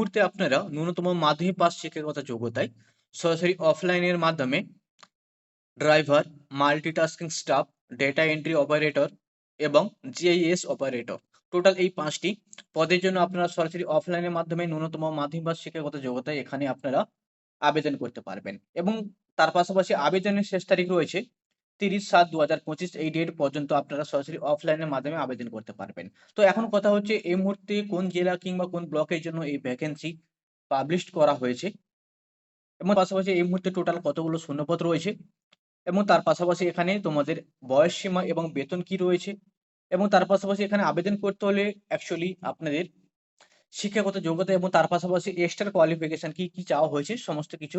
মুহূর্তে আপনারা ন্যূনতম মাধ্যমিক পাস শিক্ষাগত যোগ্যতায় সরাসরি অফলাইনের মাধ্যমে driver multitasking staff data entry operator এবং জিআইএস অপারেটর টোটাল এই পাঁচটি পদের জন্য আপনারা সরাসরি অফলাইনের মাধ্যমে ন্যূনতম মাধ্যমিক পাস শিক্ষাগত যোগ্যতায় এখানে আপনারা আবেদন করতে পারবেন এবং তার পাশাপাশি আবেদনের শেষ তারিখ রয়েছে তিরিশ সাত দু হাজার পঁচিশ এই ডেট পর্যন্ত আপনারা সরাসরি অফলাইনের মাধ্যমে আবেদন করতে পারবেন। তো এখন কথা হচ্ছে এই মুহূর্তে কোন জেলা কিংবা কোন ব্লকের জন্য এই ভ্যাকেন্সি পাবলিশ করা হয়েছে? এবং পাশাপাশি এই মুহূর্তে টোটাল কতগুলো শূন্যপদ রয়েছে? এবং তার পাশাপাশি এখানে তোমাদের বয়স সীমা এবং বেতন কি রয়েছে? এবং তার পাশাপাশি এখানে আবেদন করতে হলে অ্যাকচুয়ালি আপনাদের শিক্ষাগত যোগ্যতা এবং তার পাশাপাশি এক্সট্রা কোয়ালিফিকেশন কি কি চাওয়া হয়েছে? সমস্ত কিছু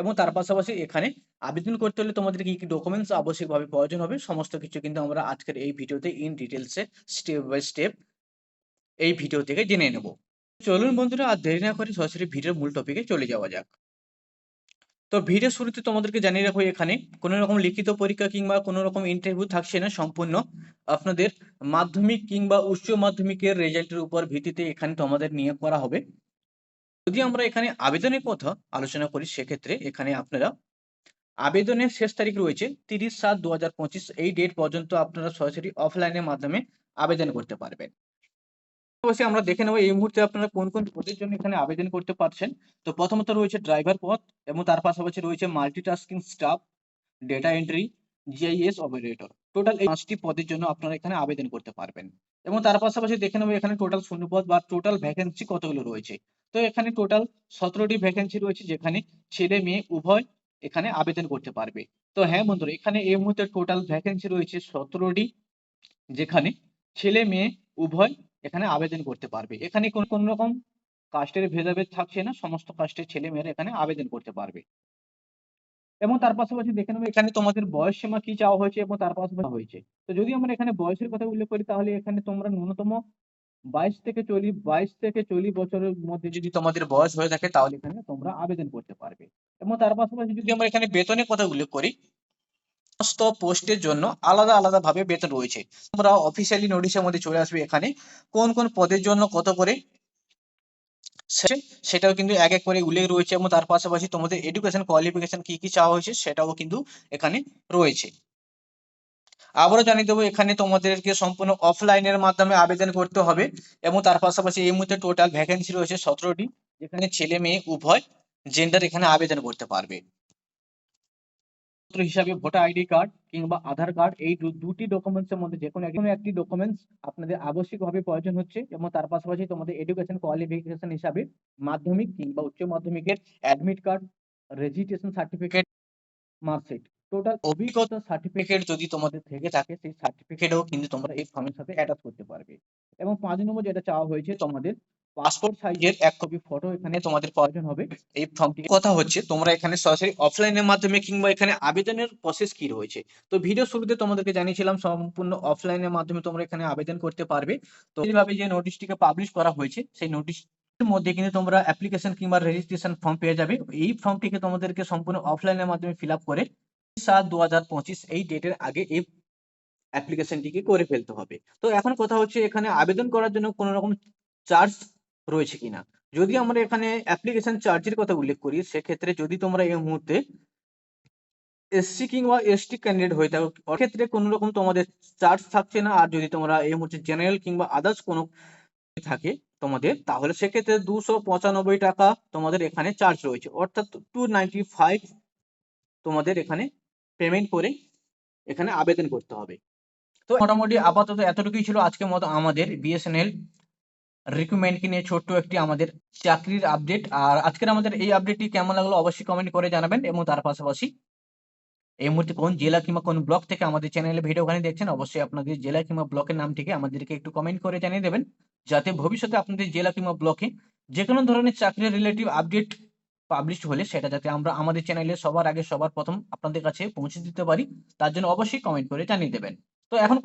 এবং তার পাশাপাশি এখানে আবেদন করতে হলে তোমাদের কি কি ডকুমেন্টস আবশ্যিকভাবে প্রয়োজন হবে, সমস্ত কিছু কিন্তু আমরা আজকের এই ভিডিওতে ইন ডিটেলসে স্টেপ বাই স্টেপ এই ভিডিও থেকে জেনে নেব। চলুন বন্ধুরা, আর দেরি না করে সরাসরি ভিডিওর মূল টপিকে চলে যাওয়া যাক। তো ভিডিও শুরুতে তোমাদেরকে জানিয়ে রাখো এখানে কোনো রকম লিখিত পরীক্ষা কিংবা কোনো রকম ইন্টারভিউ থাকছে না, সম্পূর্ণ আপনাদের মাধ্যমিক কিংবা উচ্চ মাধ্যমিকের রেজাল্টের উপর ভিত্তিতে এখানে তোমাদের নিয়োগ করা হবে। যদি আমরা এখানে আবেদনের কথা আলোচনা করি, সেক্ষেত্রে এখানে আপনারা আবেদনের শেষ তারিখ রয়েছে তিরিশ সাত দু এই ডেট পর্যন্ত আপনারা সরাসরি অফলাইনের মাধ্যমে আবেদন করতে পারবেন। অবশ্যই আমরা দেখে নেব এই মুহূর্তে আপনারা কোন কোন পদের জন্য এখানে আবেদন করতে পারছেন। তো প্রথমত রয়েছে ড্রাইভার পদ এবং তার পাশাপাশি রয়েছে multitasking staff data entry GIS operator total এই পাঁচটি পদের জন্য আপনারা এখানে আবেদন করতে পারবেন। এবং তার পাশাপাশি দেখে নেব এখানে টোটাল শূন্যপদ বা টোটাল ভ্যাকেন্সি কতগুলো রয়েছে। তো এখানে টোটাল সতেরোটি ভ্যাকেন্সি রয়েছে যেখানে ছেলে মেয়ে উভয় এখানে আবেদন করতে পারবে। তো হ্যাঁ বন্ধুরা, এখানে এই মুহূর্তে টোটাল ভ্যাকেন্সি রয়েছে সতেরোটি, যেখানে ছেলে মেয়ে উভয় এখানে আবেদন করতে পারবে। এখানে কোন কোন রকম কাস্টের ভেদাভেদ থাকছে না, সমস্ত কাস্টের ছেলে মেয়েরা এখানে আবেদন করতে পারবে। এবং তার পাশাপাশি দেখে নেব এখানে তোমাদের বয়স সীমা কি চাওয়া হয়েছে এবং তার পাশাপাশি হয়েছে। তো যদি আমরা এখানে বয়সের কথা উল্লেখ করি তাহলে এখানে তোমরা ন্যূনতম বাইশ থেকে চল্লিশ, বাইশ থেকে চল্লিশ বছরের মধ্যে যদি তোমাদের বয়স হয়ে থাকে, তাহলে এখানে তোমরা আবেদন করতে পারবে। এবং তার পাশাপাশি যদি আমরা এখানে বেতনের কথা উল্লেখ করি, সমস্ত পোস্টের জন্য আলাদা আলাদা ভাবে বেতন রয়েছে। তোমরা অফিসিয়ালি নোটিশের মধ্যে চলে আসবে এখানে, কোন কোন পদের জন্য কত করে সেটাও কিন্তু এক এক করে উল্লেখ রয়েছে। এবং তার পাশাপাশি তোমাদের এডুকেশন কোয়ালিফিকেশন কি কি চাওয়া হয়েছে, সেটাও কিন্তু এখানে রয়েছে। আবারও জানিয়ে দেবো, এখানে তোমাদেরকে সম্পূর্ণ অফলাইনের মাধ্যমে আবেদন করতে হবে এবং তার পাশাপাশি এই মুহূর্তে টোটাল ভ্যাকেন্সি রয়েছে সতেরোটি, যেখানে ছেলে, মেয়ে, উভয় জেন্ডার এখানে আবেদন করতে পারবে। হিসাবে ভোটার আইডি কার্ড কিংবা আধার কার্ড এই দুটি ডকুমেন্টস এর মধ্যে যে কোনো একটি ডকুমেন্টস আপনাদের আবশ্যিকভাবে প্রয়োজন হচ্ছে এবং তার পাশাপাশি তোমাদের এডুকেশন কোয়ালিফিকেশন হিসাবে মাধ্যমিক কিংবা উচ্চ মাধ্যমিকের admit card registration certificate marksheet total অভিজ্ঞতা সার্টিফিকেট যদি তোমাদের থেকে থাকে সেই সার্টিফিকেটও কিন্তু তোমরা এই ফর্মের সাথে অ্যাটাচ করতে পারবে। এবং পাঁচ নম্বর যেটা চাওয়া হয়েছে তোমাদের পাসপোর্ট সাইজের এক কপি ফটো এখানে তোমাদের প্রয়োজন হবে। এই ফর্মটি কথা হচ্ছে তোমরা এখানে সরাসরি অফলাইনের মাধ্যমে কিংবা এখানে আবেদনের প্রসেস কি রয়েছে? তো ভিডিও শুরুতে তোমাদেরকে জানিয়েছিলাম সম্পূর্ণ অফলাইনের মাধ্যমে তোমরা এখানে আবেদন করতে পারবে। তো এইভাবে যে নোটিশটিকে পাবলিশ করা হয়েছে সেই নোটিশ মধ্যে কিন্তু তোমরা অ্যাপ্লিকেশন কিংবা রেজিস্ট্রেশন ফর্ম পেয়ে যাবে। এই ফর্মটিকে তোমাদেরকে সম্পূর্ণ অফলাইনের মাধ্যমে ফিল আপ করে সাত দু এই ডেটের আগে এই অ্যাপ্লিকেশনটিকে করে ফেলতে হবে। তো এখন কথা হচ্ছে এখানে আবেদন করার জন্য কোনো রকম চার্জ রয়েছে কিনা? যদি আমরা এখানে অ্যাপ্লিকেশন চার্জের কথা উল্লেখ করি, সেক্ষেত্রে যদি তোমরা এই মুহূর্তে এসসি কিংবা এসটি ক্যান্ডিডেট হয়ে থাকো ক্ষেত্রে কোনো রকম তোমাদের চার্জ থাকছে না। আর যদি তোমরা এই মুহূর্তে জেনারেল কিংবা আদার্স কোনো থাকে তোমাদের, তাহলে সেক্ষেত্রে দুশো পঁচানব্বই টাকা তোমাদের এখানে চার্জ রয়েছে। অর্থাৎ টু নাইনটি ফাইভ তোমাদের এখানে পেমেন্ট করে এখানে আবেদন করতে হবে। তো মোটামুটি আপাতত এতটুকুই ছিল আজকের মতো আমাদের বিএসএনএল রিক্রুটমেন্টকে নিয়ে ছোট্ট একটি আমাদের চাকরির আপডেট আর আজকের আমাদের এই আপডেটটি কেমন লাগল অবশ্যই কমেন্ট করে জানাবেন এবং তার পাশাপাশি এই মুহূর্তে কোন জেলা কিংবা কোন ব্লক থেকে আমাদের চ্যানেলে ভিডিও ওখানে দেখছেন, অবশ্যই আপনাদের জেলা কিংবা ব্লকের নামটিকে আমাদেরকে একটু কমেন্ট করে জানিয়ে দেবেন। যাতে ভবিষ্যতে আপনাদের জেলা কিংবা ব্লকে যে কোনো ধরনের চাকরির রিলেটিভ আপডেট পাবলিশ হলে সেটা যাতে আমরা আমাদের চ্যানেলে সবার আগে সবার প্রথম আপনাদের কাছে পৌঁছে দিতে পারি, তার জন্য অবশ্যই কমেন্ট করে জানিয়ে দেবেন। তো এখন